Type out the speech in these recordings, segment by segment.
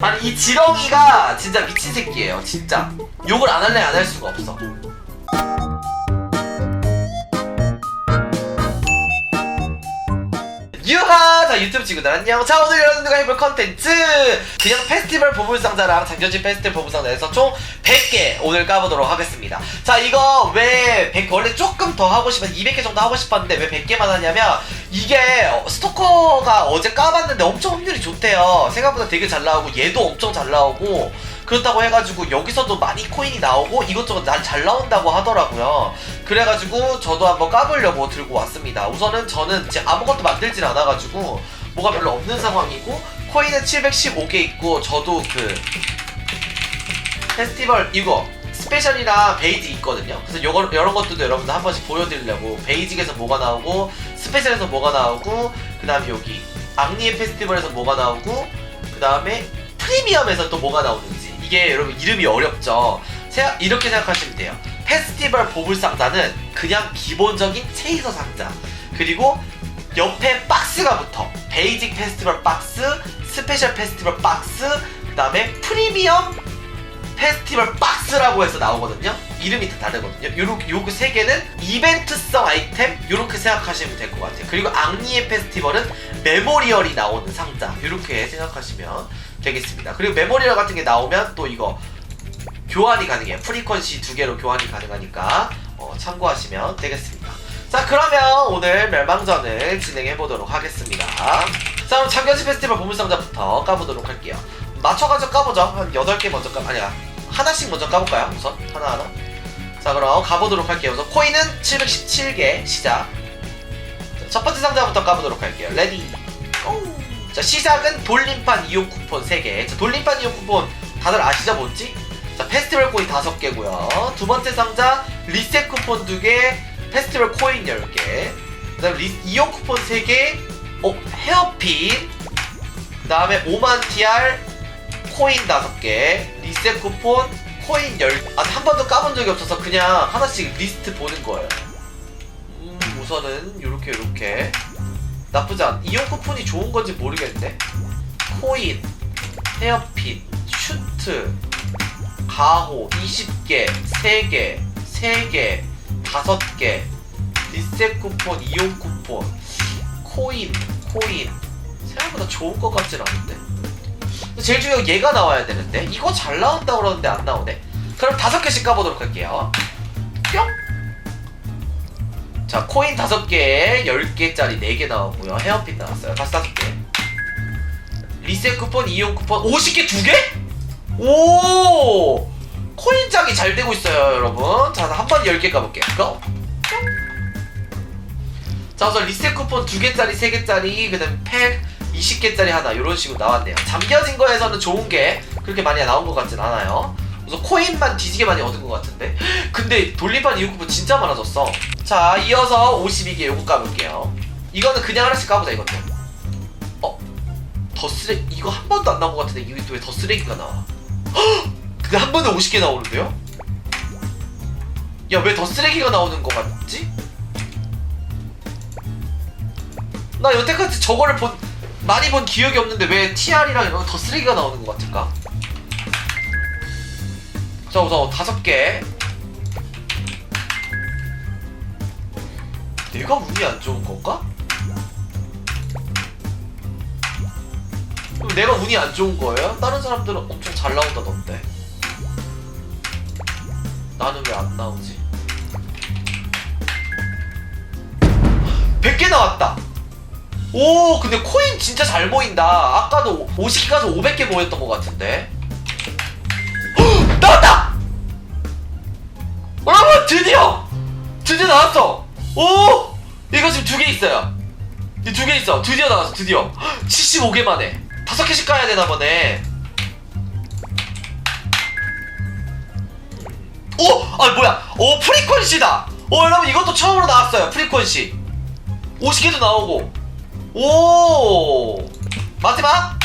아니 이 지렁이가 진짜 미친 새끼예요 진짜. 욕을 안 할래 안 할 수가 없어. 유하! 자 유튜브 친구들 안녕. 자 오늘 여러분들과 해볼 컨텐츠! 그냥 페스티벌 보물상자랑 장전지 페스티벌 보물상자에서 총 100개 오늘 까보도록 하겠습니다. 자 이거 왜 100, 원래 조금 더 하고 싶어 200개 정도 하고 싶었는데 왜 100개만 하냐면 이게 어, 스토커가 어제 까봤는데 엄청 확률이 좋대요 생각보다 되게 잘 나오고 얘도 엄청 잘 나오고 그렇다고 해가지고 여기서도 많이 코인이 나오고 이것저것 난 잘 나온다고 하더라고요. 그래가지고 저도 한번 까보려고 들고 왔습니다. 우선은 저는 이제 아무것도 만들진 않아가지고 뭐가 별로 없는 상황이고 코인은 715개 있고 저도 그 페스티벌 이거 스페셜이랑 베이직 있거든요. 그래서 요거 이런 것들도 여러분들 한 번씩 보여드리려고 베이직에서 뭐가 나오고 스페셜에서 뭐가 나오고 그 다음에 여기 앙리의 페스티벌에서 뭐가 나오고 그 다음에 프리미엄에서 또 뭐가 나오는지 이게 여러분 이름이 어렵죠. 생각- 이렇게 생각하시면 돼요. 페스티벌 보물 상자는 그냥 기본적인 체이서 상자 그리고 옆에 박스가 붙어 베이직 페스티벌 박스, 스페셜 페스티벌 박스, 그 다음에 프리미엄 페스티벌 박스라고 해서 나오거든요. 이름이 다 다르거든요. 요렇게 요그 세 개는 이벤트성 아이템 요렇게 생각하시면 될 것 같아요. 그리고 앙리의 페스티벌은 메모리얼이 나오는 상자 요렇게 생각하시면 되겠습니다. 그리고 메모리얼 같은 게 나오면 또 이거 교환이 가능해요. 프리퀀시 두 개로 교환이 가능하니까 어, 참고하시면 되겠습니다. 자 그러면 오늘 멸망전을 진행해 보도록 하겠습니다. 자 그럼 참견지 페스티벌 보물상자부터 까보도록 할게요. 맞춰가지고 까보죠. 한 8개 먼저 까 아니야 하나씩 먼저 까볼까요? 우선 하나하나. 자 그럼 가보도록 할게요. 우선 코인은 717개 시작. 자, 첫 번째 상자부터 까보도록 할게요. 레디. 고! 자 시작은 돌림판 이용 쿠폰 3개. 자 돌림판 이용 쿠폰 다들 아시죠 뭔지? 자 페스티벌 코인 5개고요. 두 번째 상자 리셋 쿠폰 2개, 페스티벌 코인 10개. 그다음 리 이용 쿠폰 3개, 어 헤어핀. 그다음에 오만 TR 코인 5개, 리셋 쿠폰 코인 10. 아, 한 번도 까본 적이 없어서 그냥 하나씩 리스트 보는 거예요. 음, 우선은 요렇게 요렇게 나쁘지 않. 이용 쿠폰이 좋은 건지 모르겠는데. 코인, 헤어핀, 슈트, 가호 20개, 3개, 3개, 5개, 리셋 쿠폰, 이용 쿠폰, 코인, 코인. 생각보다 좋은 것 같진 않은데. 제일 중요한 건 얘가 나와야 되는데 이거 잘 나온다고 그러는데 안 나오네. 그럼 다섯 개씩 까보도록 할게요. 뿅. 자 코인 다섯 개에 열 개짜리 네 개 나오고요. 헤어핀 나왔어요. 다시 다섯 개. 리셋 쿠폰, 이용 쿠폰 50개 두 개? 오! 코인장이 잘 되고 있어요, 여러분. 자, 한 번 10개 까볼게요. 고! 자, 우선 리셋 쿠폰 2개짜리, 3개짜리, 그 다음에 팩 20개짜리 하나, 이런 식으로 나왔네요. 잠겨진 거에서는 좋은 게 그렇게 많이 나온 것 같진 않아요. 우선 코인만 뒤지게 많이 얻은 것 같은데. 근데 돌림판 이용 쿠폰 진짜 많아졌어. 자, 이어서 52개 요거 까볼게요. 이거는 그냥 하나씩 까보자, 이것도. 어? 더 쓰레 이거 한 번도 안 나온 것 같은데 이게 또 왜 더 쓰레기가 나와? 헉! 근데 한 번에 50개 나오는데요? 야 왜 더 쓰레기가 나오는 것 같지? 나 여태까지 저거를 본 많이 본 기억이 없는데 왜 TR이랑 이런 거 더 쓰레기가 나오는 것 같을까? 자 우선 다섯 개 내가 운이 안 좋은 건가? 그럼 내가 운이 안 좋은 거예요? 다른 사람들은 엄청 잘 나온다던데. 나는 왜 안 나오지? 100개 나왔다! 오, 근데 코인 진짜 잘 모인다. 아까도 50개 가서 500개 모였던 것 같은데. 헉! 나왔다! 여러분, 드디어! 드디어 나왔어! 오! 이거 지금 두 개 있어요. 이 두 개 있어. 드디어 나왔어, 드디어. 75개 만에. 다섯 개씩 까야 되나 보네. 오! 아, 뭐야. 오, 프리퀀시다! 오, 여러분, 이것도 처음으로 나왔어요. 프리퀀시. 50개도 나오고. 오! 마지막?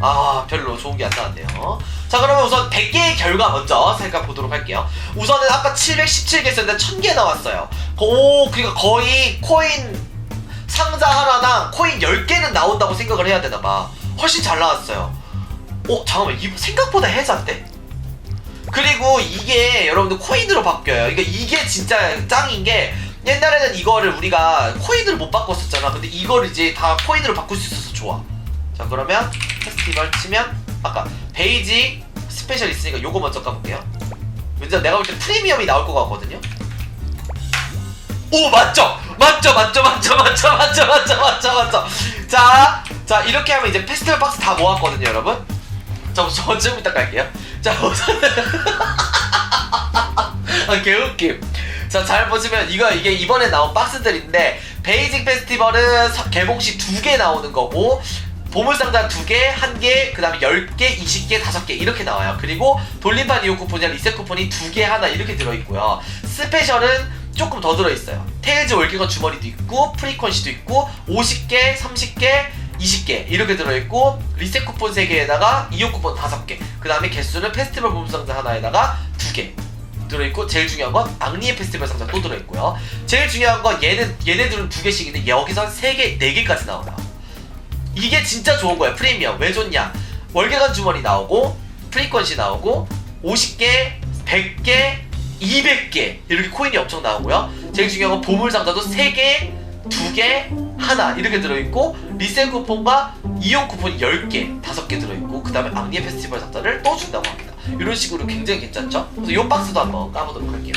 아, 별로 좋은 게 안 나왔네요. 자, 그러면 우선 100개의 결과 먼저 살펴 보도록 할게요. 우선은 아까 717개 썼는데 1000개 나왔어요. 오, 그러니까 거의 코인 상자 하나당 코인 10개는 나온다고 생각을 해야 되나봐. 훨씬 잘 나왔어요. 어 잠깐만 이 생각보다 해자인데? 그리고 이게 여러분들 코인으로 바뀌어요. 그러니까 이게 진짜 짱인 게 옛날에는 이거를 우리가 코인으로 못 바꿨었잖아. 근데 이걸 이제 다 코인으로 바꿀 수 있어서 좋아. 자 그러면 페스티벌 치면 아까 베이지 스페셜 있으니까 요거 먼저 까볼게요. 왠지 내가 볼 때 프리미엄이 나올 것 같거든요. 오 맞죠 맞죠 맞죠 맞죠 맞죠 맞죠 맞죠 맞죠 맞죠 자, 자 이렇게 하면 이제 페스티벌 박스 다 모았거든요 여러분 저, 저좀 이따 갈게요 자 우선 아 개웃김 자 잘 보시면 이거 이게 이번에 나온 박스들인데 베이직 페스티벌은 서- 개봉시 두 개 나오는 거고 보물상자 두 개, 한 개, 그 다음에 10개, 20개, 5개 이렇게 나와요. 그리고 돌림판 이용 쿠폰이랑 리셋 쿠폰이 두 개 하나 이렇게 들어있고요. 스페셜은 조금 더 들어있어요. 테일즈 월기건 주머니도 있고 프리퀀시도 있고 50개, 30개, 20개 이렇게 들어있고 리셋 쿠폰 3개에다가 이용 쿠폰 5개 그 다음에 개수는 페스티벌 보물상자 하나에다가 2개 들어있고 제일 중요한 건 앙리의 페스티벌 상자 또 들어있고요. 제일 중요한 건 얘는 얘네들은 두 개씩인데 여기서 세 개, 네 개까지 나와요. 이게 진짜 좋은 거야 프리미엄. 왜 좋냐? 월계관 주머니 나오고 프리퀀시 나오고 50개 100개 200개 이렇게 코인이 엄청 나오고요. 제일 중요한 건 보물 상자도 3개 2개 하나 이렇게 들어있고 리셀 쿠폰과 이용 쿠폰이 10개 5개 들어있고 그 다음에 앙리의 페스티벌 상자를 또 준다고 합니다 이런 식으로 굉장히 괜찮죠? 그래서 이 박스도 한번 까보도록 할게요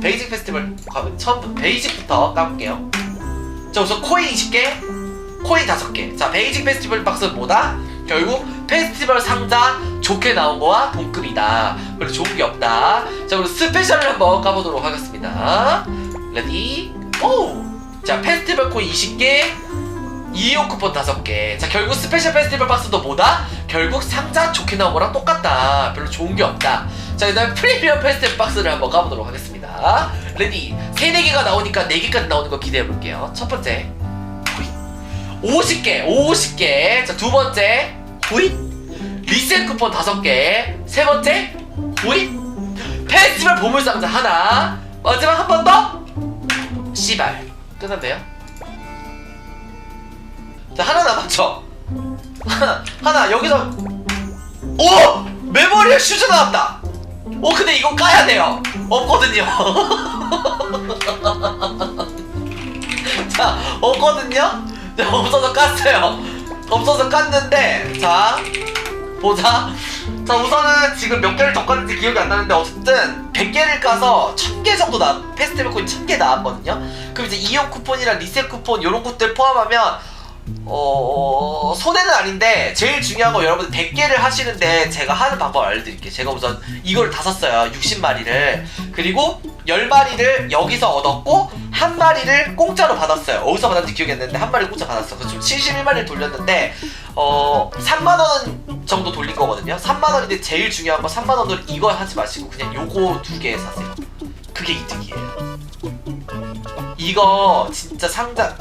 베이직 페스티벌 처음부터 베이직부터 까볼게요 자 우선 코인 20개 코인 5개. 자, 베이직 페스티벌 박스는 뭐다? 결국 페스티벌 상자 좋게 나온 거와 동급이다. 그리고 좋은 게 없다. 자, 그리고 스페셜을 한번 까보도록 하겠습니다. 레디, 오! 자, 페스티벌 코인 20개, 이용 쿠폰 5개. 자, 결국 스페셜 페스티벌 박스도 뭐다? 결국 상자 좋게 나온 거랑 똑같다. 별로 좋은 게 없다. 자, 그 다음에 프리미엄 페스티벌 박스를 한번 까보도록 하겠습니다. 레디, 3, 4개가 나오니까 4개까지 나오는 거 기대해 볼게요. 첫 번째. 50개, 50개. 자, 두 번째, 호잇. 리셋 쿠폰 5개. 세 번째, 호잇. 페스티벌 보물상자 하나. 마지막 한 번 더. 씨발. 끝났네요. 자, 하나 남았죠? 하나, 하나, 여기서. 오! 메모리얼 슈즈 나왔다! 오, 근데 이거 까야 돼요. 없거든요. 자, 없거든요? 네, 없어서 깠어요. 없어서 깠는데, 자, 보자. 자, 우선은 지금 몇 개를 더 깠는지 기억이 안 나는데, 어쨌든, 100개를 까서 1000개 정도 나, 페스티벌 코인 1000개 나왔거든요? 그럼 이제 이용 쿠폰이랑 리셋 쿠폰, 요런 것들 포함하면, 어, 손해는 아닌데, 제일 중요한 건 여러분 100개를 하시는데, 제가 하는 방법 알려드릴게요. 제가 우선 이걸 다 샀어요. 60마리를. 그리고 10마리를 여기서 얻었고, 한 마리를 공짜로 받았어요. 어디서 받았는지 기억이 안 나는데 한 마리 공짜 받았어. 그래서 지금 71마리를 돌렸는데 어 3만 원 정도 돌린 거거든요. 3만 원인데 제일 중요한 건 3만 원으로 이거 하지 마시고 그냥 요거 두 개 사세요. 그게 이득이에요. 이거 진짜 상자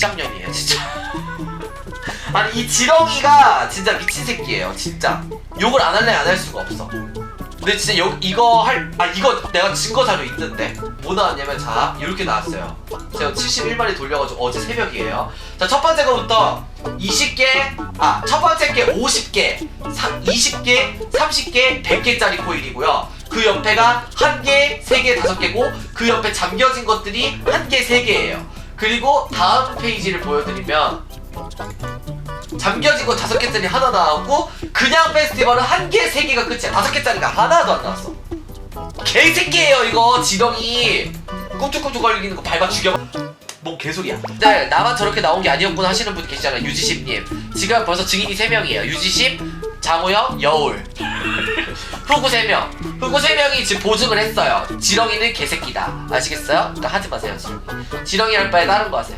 2013년이에요 진짜. 아니 이 지렁이가 진짜 미친 새끼예요 진짜. 욕을 안 할래 안 할 수가 없어. 근데 진짜 여, 이거 할 아 이거 내가 증거 자료 있는데 뭐 나왔냐면 자 이렇게 나왔어요. 제가 71마리 돌려가지고 어제 새벽이에요. 자 첫 번째 거부터 20개 아 첫 번째 게 50개 20개 30개 100개짜리 코일이고요. 그 옆에가 한개 3개, 5개고 그 옆에 잠겨진 것들이 한개 3개예요. 그리고 다음 페이지를 보여드리면, 잠겨진 거 다섯 개짜리 하나 나왔고 그냥 페스티벌은 한 개, 세 개가 끝이야. 다섯 개짜리가 하나도 안 나왔어. 개새끼예요 이거 지렁이. 꿈틀꿈틀 걸리는 거 밟아 죽여. 뭔 개소리야. 네, 나만 저렇게 나온 게 아니었구나 하시는 분 계시잖아요. 유지심님. 지금 벌써 증인이 세 명이에요. 유지심, 장우영, 여울. 후구 세 명. 후구 세 명이 지금 보증을 했어요. 지렁이는 개새끼다. 아시겠어요? 그러니까 하지 마세요. 지렁이. 지렁이 할 바에 다른 거 하세요.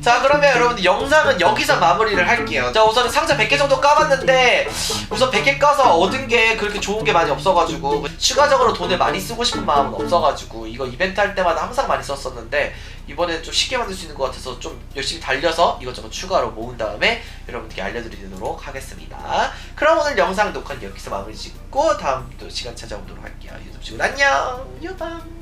자 그러면 여러분들 영상은 여기서 마무리를 할게요. 자 우선 상자 100개 정도 까봤는데 우선 100개 까서 얻은 게 그렇게 좋은 게 많이 없어가지고 추가적으로 돈을 많이 쓰고 싶은 마음은 없어가지고 이거 이벤트 할 때마다 항상 많이 썼었는데 이번에는 좀 쉽게 만들 수 있는 것 같아서 좀 열심히 달려서 이것저것 추가로 모은 다음에 여러분들께 알려드리도록 하겠습니다. 그럼 오늘 영상 녹화는 여기서 마무리 짓고 다음 또 시간 찾아오도록 할게요. 유튜브 친구 안녕! 유방